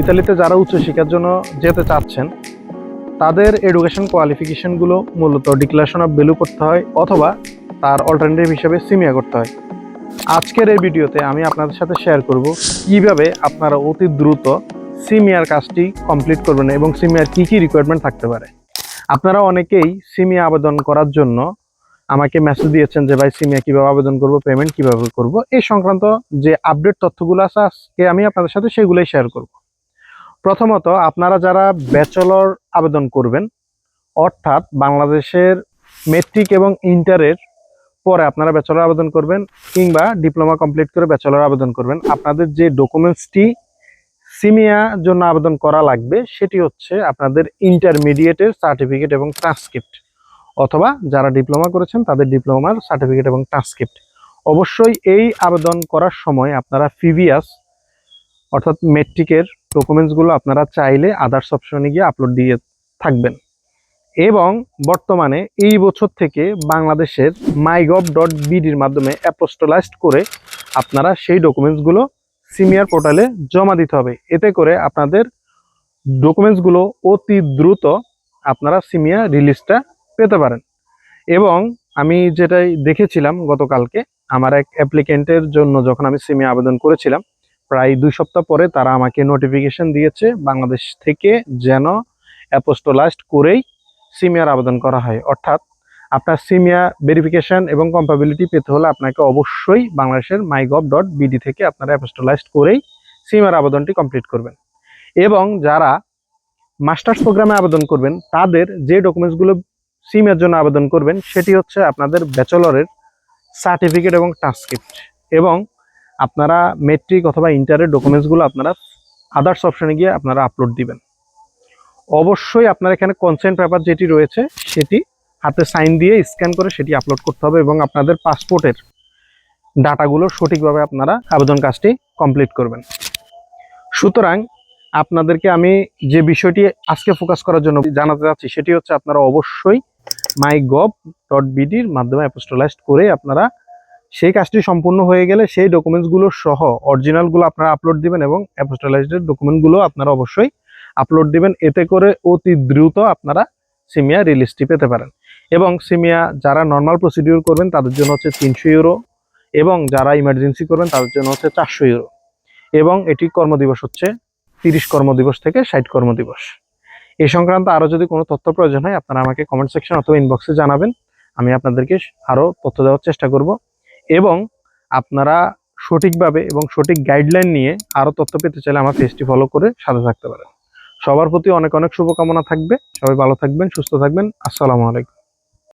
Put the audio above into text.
ইতালিতে যারা উচ্চশিক্ষার জন্য যেতে চাচ্ছেন, তাদের এডুকেশন কোয়ালিফিকেশনগুলো মূলত ডিক্লারেশন অফ ভ্যালু করতে হয় অথবা তার অল্টারনেটিভ হিসেবে সিমিয়া করতে হয়। আজকের এই ভিডিওতে আমি আপনাদের সাথে শেয়ার করব কীভাবে আপনারা অতি দ্রুত সিমিয়ার কাজটি কমপ্লিট করবেন এবং সিমিয়ার কী কী রিকোয়ারমেন্ট থাকতে পারে। আপনারা অনেকেই সিমিয়া আবেদন করার জন্য আমাকে মেসেজ দিয়েছেন যে, ভাই সিমিয়া কীভাবে আবেদন করব পেমেন্ট কীভাবে করব? এই সংক্রান্ত যে আপডেট তথ্যগুলো আছে, আজকে আমি আপনাদের সাথে সেগুলোই শেয়ার করব। প্রথমত আপনারা যারা ব্যাচেলর আবেদন করবেন, অর্থাৎ বাংলাদেশের মেট্রিক এবং ইন্টারের পরে আপনারা ব্যাচেলর আবেদন করবেন কিংবা ডিপ্লোমা কমপ্লিট করে ব্যাচেলর আবেদন করবেন, আপনাদের যে ডকুমেন্টসটি সিমিয়া জন্য আবেদন করা লাগবে সেটি হচ্ছে আপনাদের ইন্টারমিডিয়েটের সার্টিফিকেট এবং ট্রান্সক্রিপ্ট অথবা যারা ডিপ্লোমা করেছেন তাদের ডিপ্লোমার সার্টিফিকেট এবং ট্রান্সক্রিপ্ট অবশ্যই এই আবেদন করার সময় আপনারা ফিভিয়াস, অর্থাৎ মেট্রিকের ডকুমেন্টসগুলো আপনারা চাইলে আদার্স অপশনে গিয়ে আপলোড দিয়ে থাকবেন। এবং বর্তমানে এই বছর থেকে বাংলাদেশের মাইগভ ডট বিডির মাধ্যমে অ্যাপোস্টোলাইজড করে আপনারা সেই ডকুমেন্টসগুলো সিমিয়ার পোর্টালে জমা দিতে হবে। এতে করে আপনাদের ডকুমেন্টসগুলো অতি দ্রুত আপনারা সিমিয়া রিলিজটা পেতে পারেন। এবং আমি যেটাই দেখেছিলাম গতকালকে, আমার এক অ্যাপ্লিকেন্টের জন্য যখন আমি সিমিয়া আবেদন করেছিলাম প্রায় দুই সপ্তাহ পরে তারা আমাকে নোটিফিকেশন দিয়েছে, বাংলাদেশ থেকে যেন অ্যাপোস্টোলাইজড করেই সিমিয়ার আবেদন করা হয়। অর্থাৎ আপনার সিমিয়া ভেরিফিকেশন এবং কম্পাবিলিটি পেতে হলে আপনাকে অবশ্যই বাংলাদেশের মাইগভ ডট বিডি থেকে আপনারা অ্যাপোস্টোলাইজড করেই সিমিয়ার আবেদনটি কমপ্লিট করবেন। এবং যারা মাস্টার্স প্রোগ্রামে আবেদন করবেন, তাদের যে ডকুমেন্টসগুলো সিমের জন্য আবেদন করবেন, সেটি হচ্ছে আপনাদের ব্যাচেলরের সার্টিফিকেট এবং ট্রান্সক্রিপ্ট এবং আপনারা মেট্রিক অথবা ইন্টারের ডকুমেন্টসগুলো আপনারা আদার্স অপশানে গিয়ে আপনারা আপলোড দিবেন। অবশ্যই আপনার এখানে কনসেন্ট পেপার যেটি রয়েছে, সেটি হাতে সাইন দিয়ে স্ক্যান করে সেটি আপলোড করতে হবে এবং আপনাদের পাসপোর্টের ডাটাগুলো সঠিকভাবে আপনারা আবেদন কাজটি কমপ্লিট করবেন। সুতরাং আপনাদেরকে আমি যে বিষয়টি আজকে ফোকাস করার জন্য জানাতে চাচ্ছি সেটি হচ্ছে আপনারা অবশ্যই মাই গভ ডট বিডির মাধ্যমে অ্যাপোস্টোলাইজড করে আপনারা সেই কাজটি সম্পূর্ণ হয়ে গেলে সেই ডকুমেন্টসগুলো সহ অরিজিনালগুলো আপনারা আপলোড দিবেন এবং অ্যাপোস্টোলাইজডের ডকুমেন্টগুলো আপনারা অবশ্যই আপলোড দিবেন। এতে করে অতি দ্রুত আপনারা সিমিয়া রিলিজটি পেতে পারেন। এবং সিমিয়া যারা নর্মাল প্রসিডিউর করবেন, তাদের জন্য হচ্ছে তিনশো ইউরো এবং যারা ইমার্জেন্সি করবেন, তাদের জন্য হচ্ছে চারশো ইউরো এবং এটি কর্মদিবস হচ্ছে তিরিশ কর্মদিবস থেকে ষাট কর্মদিবস। এ সংক্রান্ত আরও যদি কোনো তথ্য প্রয়োজন হয়, আপনারা আমাকে কমেন্ট সেকশন অথবা ইনবক্সে জানাবেন। আমি আপনাদেরকে আরও তথ্য দেওয়ার চেষ্টা করব। এবং আপনারা সঠিকভাবে এবং সঠিক গাইডলাইন নিয়ে আরও তথ্য পেতে চাইলে আমার পেজটি ফলো করে সাথে থাকতে পারেন। সবার প্রতি অনেক অনেক শুভকামনা থাকবে। সবাই ভালো থাকবেন, সুস্থ থাকবেন। আসসালামু আলাইকুম।